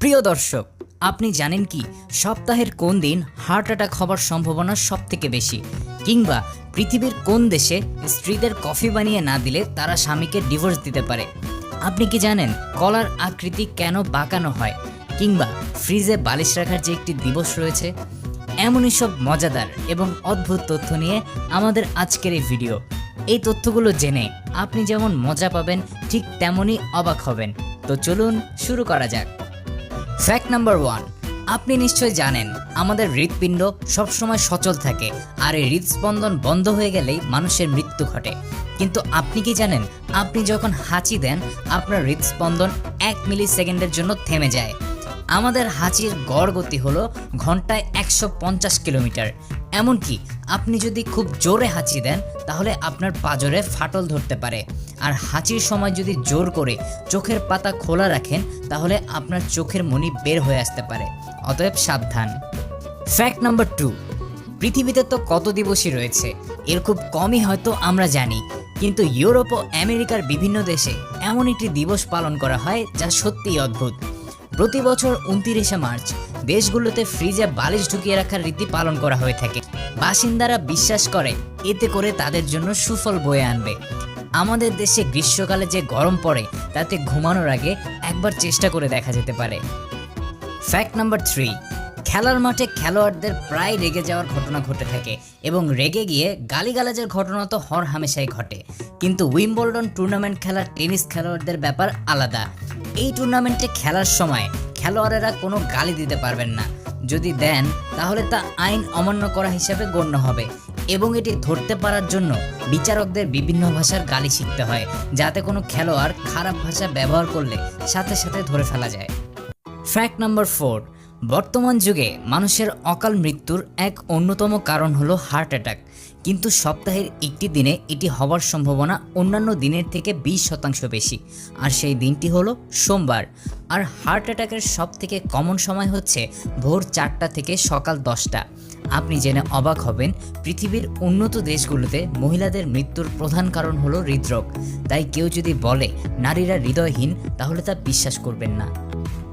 প্রিয় দর্শক, আপনি জানেন কি, সপ্তাহের কোন দিন হার্ট অ্যাটাক হবার সম্ভাবনা সব থেকে বেশি? কিংবা পৃথিবীর কোন দেশে স্ত্রীদের কফি বানিয়ে না দিলে তারা স্বামীকে ডিভোর্স দিতে পারে? আপনি কি জানেন কলার আকৃতি কেন বাঁকানো হয়? কিংবা ফ্রিজে বালিশ রাখার যে একটি দিবস রয়েছে? এমনই সব মজাদার এবং অদ্ভুত তথ্য নিয়ে আমাদের আজকের এই ভিডিও এই তথ্যগুলো জেনে আপনি যেমন মজা পাবেন, ঠিক তেমনই অবাক হবেন। তো চলুন শুরু করা যাক। ফ্যাক্ট নাম্বার ওয়ান আপনি নিশ্চয় জানেন, আমাদের হৃৎপিণ্ড সবসময় সচল থাকে আর এই হৃদস্পন্দন বন্ধ হয়ে গেলেই মানুষের মৃত্যু ঘটে। কিন্তু আপনি কি জানেন, আপনি যখন হাঁচি দেন, আপনার হৃদস্পন্দন এক মিলি সেকেন্ডের জন্য থেমে যায়। আমাদের হাঁচির গড় গতি হলো ঘন্টায় একশো পঞ্চাশ কিলোমিটার। এমনকি আপনি যদি খুব জোরে হাঁচি দেন, তাহলে আপনার পাজরে ফাটল ধরতে পারে। আর হাঁচির সময় যদি জোর করে চোখের পাতা খোলা রাখেন, তাহলে আপনার চোখের মণি বের হয়ে আসতে পারে। অতএব সাবধান। ফ্যাক্ট নাম্বার টু পৃথিবীতে তো কত দিবসই রয়েছে? এর খুব কমই হয়তো আমরা জানি। কিন্তু ইউরোপ ও আমেরিকার বিভিন্ন দেশে এমন একটি দিবস পালন করা হয়, যা সত্যিই অদ্ভুত। প্রতি বছর উনতিরিশে মার্চ দেশগুলোতে ফ্রিজে বালিশ ঢুকিয়ে রাখার রীতি পালন করা হয়ে থাকে। বাসিন্দারা বিশ্বাস করে, এতে করে তাদের জন্য সুফল বয়ে আনবে। আমাদের দেশে গ্রীষ্মকালে যে গরম পড়ে, তাতে ঘুমানোর আগে একবার চেষ্টা করে দেখা যেতে পারে। ফ্যাক্ট নাম্বার থ্রি খেলার মাঠে খেলোয়াড়দের প্রায় রেগে যাওয়ার ঘটনা ঘটে থাকে এবং রেগে গিয়ে গালিগালাজের ঘটনা তো হর হামেশাই ঘটে। কিন্তু উইম্বলডন টুর্নামেন্ট খেলার টেনিস খেলোয়াড়দের ব্যাপার আলাদা। এই টুর্নামেন্টে খেলার সময় খেলোয়াড়েরা কোনো গালি দিতে পারবেন না। যদি দেন, তাহলে তা আইন অমান্য করা হিসাবে গণ্য হবে এবং এটি ধরতে পারার জন্য বিচারকদের বিভিন্ন ভাষার গালি শিখতে হয়, যাতে কোনো খেলোয়াড় খারাপ ভাষা ব্যবহার করলে সাথে সাথে ধরে ফেলা যায়। ফ্যাক্ট নাম্বার ফোর বর্তমান যুগে মানুষের অকাল মৃত্যুর এক অন্যতম কারণ হলো হার্ট অ্যাটাক। কিন্তু সপ্তাহের একটি দিনে এটি হওয়ার সম্ভাবনা অন্যান্য দিনের থেকে বিশ শতাংশ বেশি। আর সেই দিনটি হলো সোমবার। আর হার্ট অ্যাটাকের সব থেকে কমন সময় হচ্ছে ভোর চারটা থেকে সকাল দশটা। আপনি জেনে অবাক হবেন, পৃথিবীর উন্নত দেশগুলোতে মহিলাদের মৃত্যুর প্রধান কারণ হলো হৃদরোগ। তাই কেউ যদি বলে নারীরা হৃদয়হীন, তাহলে তা বিশ্বাস করবেন না।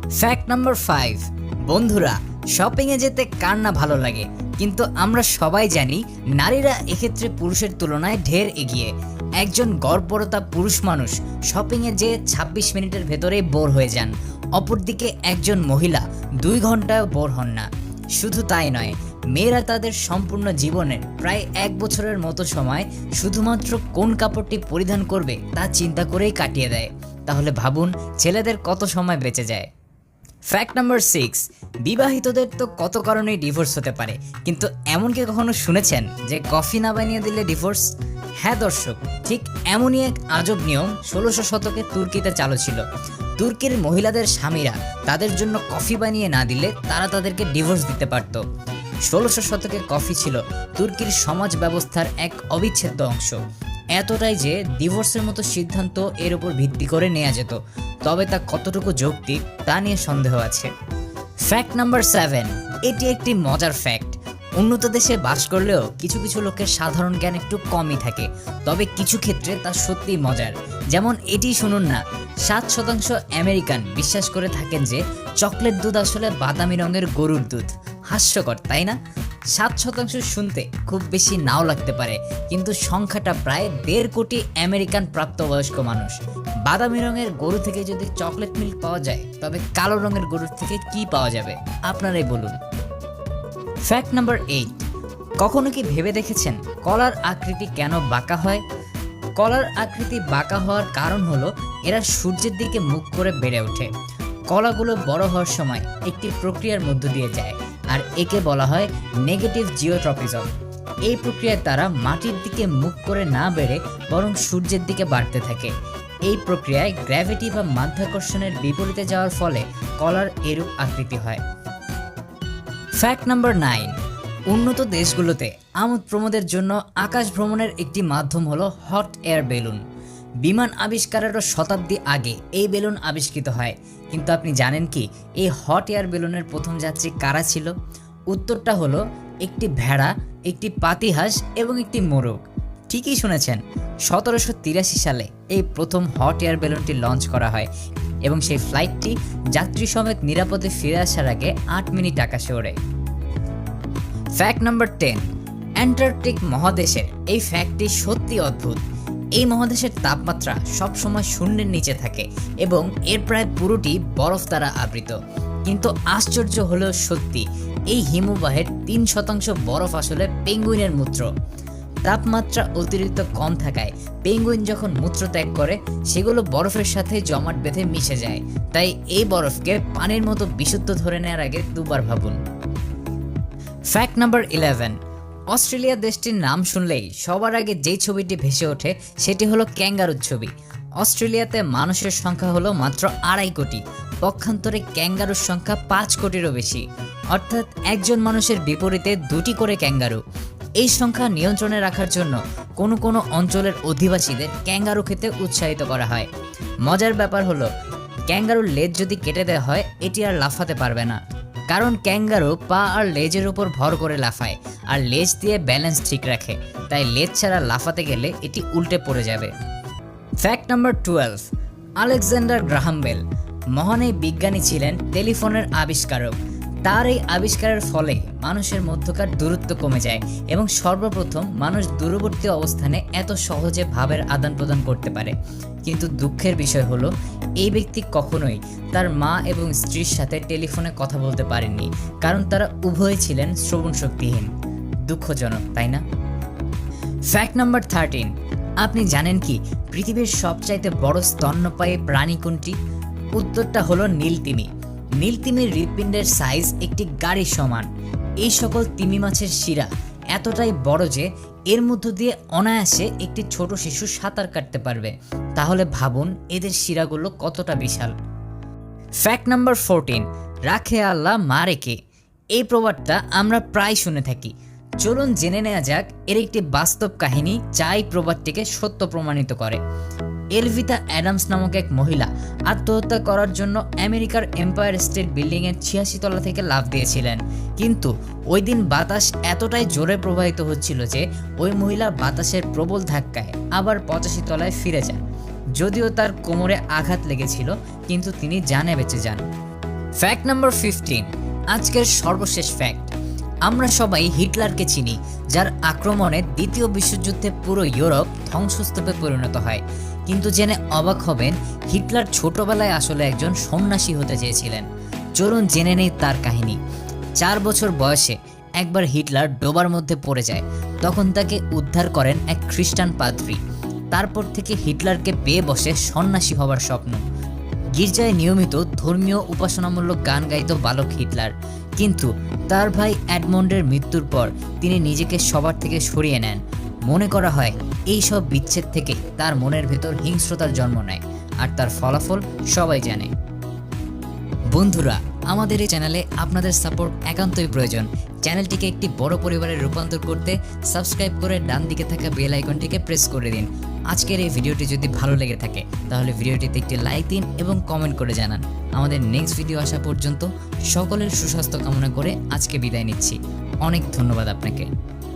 ফ্যাক্ট নাম্বার ফাইভ, বন্ধুরা শপিংয়ে যেতে কার না ভালো লাগে? কিন্তু আমরা সবাই জানি নারীরা এক্ষেত্রে পুরুষের তুলনায় ঢের এগিয়ে। একজন গড়পরতা পুরুষ মানুষ শপিংয়ে যে ২৬ মিনিটের ভেতরেই বোর হয়ে যান। অপরদিকে একজন মহিলা দুই ঘন্টায় বোর হন না। শুধু তাই নয়, মেয়েরা তাদের সম্পূর্ণ জীবনের প্রায় এক বছরের মতো সময় শুধুমাত্র কোন কাপড়টি পরিধান করবে তা চিন্তা করেই কাটিয়ে দেয়। তাহলে ভাবুন, ছেলেদের কত সময় বেঁচে যায়? ফ্যাক্ট নাম্বার সিক্স বিবাহিতদের তো কত কারণেই ডিভোর্স হতে পারে। কিন্তু এমন কি কখনো শুনেছেন যে কফি না বানিয়ে দিলে ডিভোর্স হ্যাঁ দর্শক, ঠিক এমনই এক আজব নিয়ম ষোলোশো শতকে তুর্কিতে চালু ছিল। তুর্কির মহিলাদের স্বামীরা তাদের জন্য কফি বানিয়ে না দিলে তারা তাদেরকে ডিভোর্স দিতে পারত। ষোলোশো শতকে কফি ছিল তুর্কির সমাজ ব্যবস্থার এক অবিচ্ছেদ্য অংশ। এতটাই যে ডিভোর্সের মতো সিদ্ধান্ত এর উপর ভিত্তি করে নেওয়া যেত, তবে তা কতটুকু যৌক্তিক তা নিয়ে সন্দেহ আছে। ফ্যাক্ট নাম্বার সেভেন এটি একটি মজার ফ্যাক্ট উন্নত দেশে বাস করলেও কিছু কিছু লোকের সাধারণ জ্ঞান একটু কমই থাকে, তবে কিছু ক্ষেত্রে তা সত্যিই মজার। যেমন এটি শুনুন না, সাত শতাংশ আমেরিকান বিশ্বাস করে থাকেন যে চকলেট দুধ আসলে বাদামি রঙের গরুর দুধ। হাস্যকর, তাই না? সাত শতাংশ শুনতে খুব বেশি নাও লাগতে পারে, কিন্তু সংখ্যাটা প্রায় দেড় কোটি আমেরিকান প্রাপ্তবয়স্ক মানুষ। বাদামি রঙের গরু থেকে যদি চকলেট মিল্ক পাওয়া যায়, তবে কালো রঙের গরুর থেকে কি পাওয়া যাবে? আপনারাই বলুন। ফ্যাক্ট নাম্বার এইট কখনো কি ভেবে দেখেছেন কলার আকৃতি কেন বাঁকা হয়? কলার আকৃতি বাঁকা হওয়ার কারণ হলো এরা সূর্যের দিকে মুখ করে বেড়ে ওঠে। কলাগুলো বড় হওয়ার সময় একটি প্রক্রিয়ার মধ্য দিয়ে যায়। আর একে বলা হয় নেগেটিভ জিওট্রপিজম এই প্রক্রিয়ায় তারা মাটির দিকে মুখ করে না বেড়ে বরং সূর্যের দিকে বাড়তে থাকে। এই প্রক্রিয়ায় গ্র্যাভিটি বা মাধ্যাকর্ষণের বিপরীতে যাওয়ার ফলে কলার এরূপ আকৃতি হয়। ফ্যাক্ট নাম্বার নাইন উন্নত দেশগুলোতে আমোদ প্রমোদের জন্য আকাশ ভ্রমণের একটি মাধ্যম হলো হট এয়ার বেলুন বিমান আবিষ্কারেরও শতাব্দী আগে এই বেলুন আবিষ্কৃত হয়। কিন্তু আপনি জানেন কি, এই হট এয়ার বেলুনের প্রথম যাত্রী কারা ছিল? উত্তরটা হলো একটি ভেড়া, একটি পাতিহাঁস এবং একটি মোরগ। ঠিকই শুনেছেন, সতেরোশো তিরাশি সালে এই প্রথম হট এয়ার বেলুনটি লঞ্চ করা হয় এবং সেই ফ্লাইটটি যাত্রী সমেত নিরাপদে ফিরে আসার আগে আট মিনিট আকাশে ওড়ে। ফ্যাক্ট নাম্বার টেন অ্যান্টার্কটিক মহাদেশের এই ফ্যাক্টটি সত্যি অদ্ভুত। এই মহাদেশের তাপমাত্রা সবসময় শূন্যের নিচে থাকে এবং এর প্রায় পুরোটি বরফ দ্বারা আবৃত। কিন্তু আশ্চর্য হলেও সত্যি, এই হিমবাহের তিন শতাংশ বরফ আসলে পেঙ্গুইনের মূত্র। তাপমাত্রা অতিরিক্ত কম থাকায় পেঙ্গুইন যখন মূত্র ত্যাগ করে, সেগুলো বরফের সাথে জমাট বেঁধে মিশে যায়। তাই এই বরফকে পানির মতো বিশুদ্ধ ধরে নেওয়ার আগে দুবার ভাবুন। ফ্যাক্ট নাম্বার ইলেভেন অস্ট্রেলিয়া দেশটির নাম শুনলেই সবার আগে যেই ছবিটি ভেসে ওঠে, সেটি হলো ক্যাঙ্গারুর ছবি। অস্ট্রেলিয়াতে মানুষের সংখ্যা হলো মাত্র আড়াই কোটি। পক্ষান্তরে ক্যাঙ্গারুর সংখ্যা পাঁচ কোটিরও বেশি। অর্থাৎ একজন মানুষের বিপরীতে দুটি করে ক্যাঙ্গারু। এই সংখ্যা নিয়ন্ত্রণে রাখার জন্য কোনো কোনো অঞ্চলের অধিবাসীদের ক্যাঙ্গারু খেতে উৎসাহিত করা হয়। মজার ব্যাপার হলো, ক্যাঙ্গারুর লেজ যদি কেটে দেওয়া হয়, এটি আর লাফাতে পারবে না। কারণ ক্যাঙ্গারু পা আর লেজের উপর ভর করে লাফায়, আর লেজ দিয়ে ব্যালেন্স ঠিক রাখে। তাই লেজ ছাড়া লাফাতে গেলে এটি উল্টে পড়ে যাবে। Fact number twelve Alexander Graham Bell. মহান এই বিজ্ঞানী ছিলেন টেলিফোনের আবিষ্কারক। তার এই আবিষ্কারের ফলে মানুষের মধ্যকার দূরত্ব কমে যায় এবং সর্বপ্রথম মানুষ দূরবর্তী অবস্থানে এত সহজে ভাবের আদান প্রদান করতে পারে। কিন্তু দুঃখের বিষয় হলো এই ব্যক্তি কখনোই তার মা এবং স্ত্রীর সাথে টেলিফোনে কথা বলতে পারেননি, কারণ তারা উভয়ই ছিলেন শ্রবণ শক্তিহীন। দুঃখজনক, তাই না? ফ্যাক্ট নাম্বার থার্টিন আপনি জানেন কি পৃথিবীর সবচাইতে বড় স্তন্যপায়ী প্রাণী কোনটি? উত্তরটা হলো নীলতিমি। নীলতিমির হৃৎপিণ্ডের সাইজ একটি গাড়ির সমান। এই সকল তিমি মাছের শিরা এতটাই বড় যে এর মধ্য দিয়ে অনায়াসে একটি ছোট শিশু সাঁতার কাটতে পারবে। তাহলে ভাবুন, এদের শিরাগুলো কতটা বিশাল। ফ্যাক্ট নাম্বার ফোরটিন রাখে আল্লাহ মারে কে? এই প্রবাদটা আমরা প্রায় শুনে থাকি। চলুন জেনে নেওয়া যাক, এর একটি বাস্তব কাহিনী এই প্রবাদটিকে সত্য প্রমাণিত করে। এলভিতা অ্যাডামস নামক এক মহিলা আত্মহত্যা করার জন্য আমেরিকার এম্পায়ার স্টেট বিল্ডিংয়ের ছিয়াশি তলা থেকে লাফ দিয়েছিলেন। কিন্তু ওই দিন বাতাস এতটাই জোরে প্রবাহিত হচ্ছিল যে ওই মহিলা বাতাসের প্রবল ধাক্কায় আবার পঁচাশি তলায় ফিরে যান। যদিও তার কোমরে আঘাত লেগেছিল, কিন্তু তিনি জানে বেঁচে যান। ফ্যাক্ট নাম্বার ফিফটিন, আজকের সর্বশেষ ফ্যাক্ট। আমরা সবাই হিটলারকে চিনি, যার আক্রমণে দ্বিতীয় বিশ্বযুদ্ধে পুরো ইউরোপ ধ্বংসস্তূপে পরিণত হয়। কিন্তু জেনে অবাক হবেন, হিটলার ছোটবেলায় আসলে একজন সন্ন্যাসী হতে চেয়েছিলেন। চলুন জেনে নেই তার কাহিনী। চার বছর বয়সে একবার হিটলার ডোবার মধ্যে পড়ে যায়। তখন তাকে উদ্ধার করেন এক খ্রিস্টান পাদ্রী। তারপর থেকে হিটলারকে পেয়ে বসে সন্ন্যাসী হবার স্বপ্ন। গির্জায় নিয়মিত ধর্মীয় উপাসনামূলক গান গাইত বালক হিটলার। কিন্তু তার ভাই অ্যাডমন্ডের মৃত্যুর পর তিনি নিজেকে সবার থেকে সরিয়ে নেন। মনে করা হয় এই সব বিচ্ছেদ থেকে তার মনের ভেতর হিংস্রতার জন্ম নেয়, আর তার ফলাফল সবাই জানে। বন্ধুরা, আমাদের এই চ্যানেলে আপনাদের সাপোর্ট একান্তই প্রয়োজন। চ্যানেলটিকে একটি বড় পরিবারে রূপান্তর করতে সাবস্ক্রাইব করে ডান দিকে থাকা বেল আইকনটিকে প্রেস করে দিন। আজকের এই ভিডিওটি যদি ভালো লেগে থাকে, তাহলে ভিডিওটিতে একটি লাইক দিন এবং কমেন্ট করে জানান। আমাদের নেক্সট ভিডিও আসা পর্যন্ত সকলের সুস্বাস্থ্য কামনা করে আজকে বিদায় নিচ্ছি। অনেক ধন্যবাদ আপনাকে।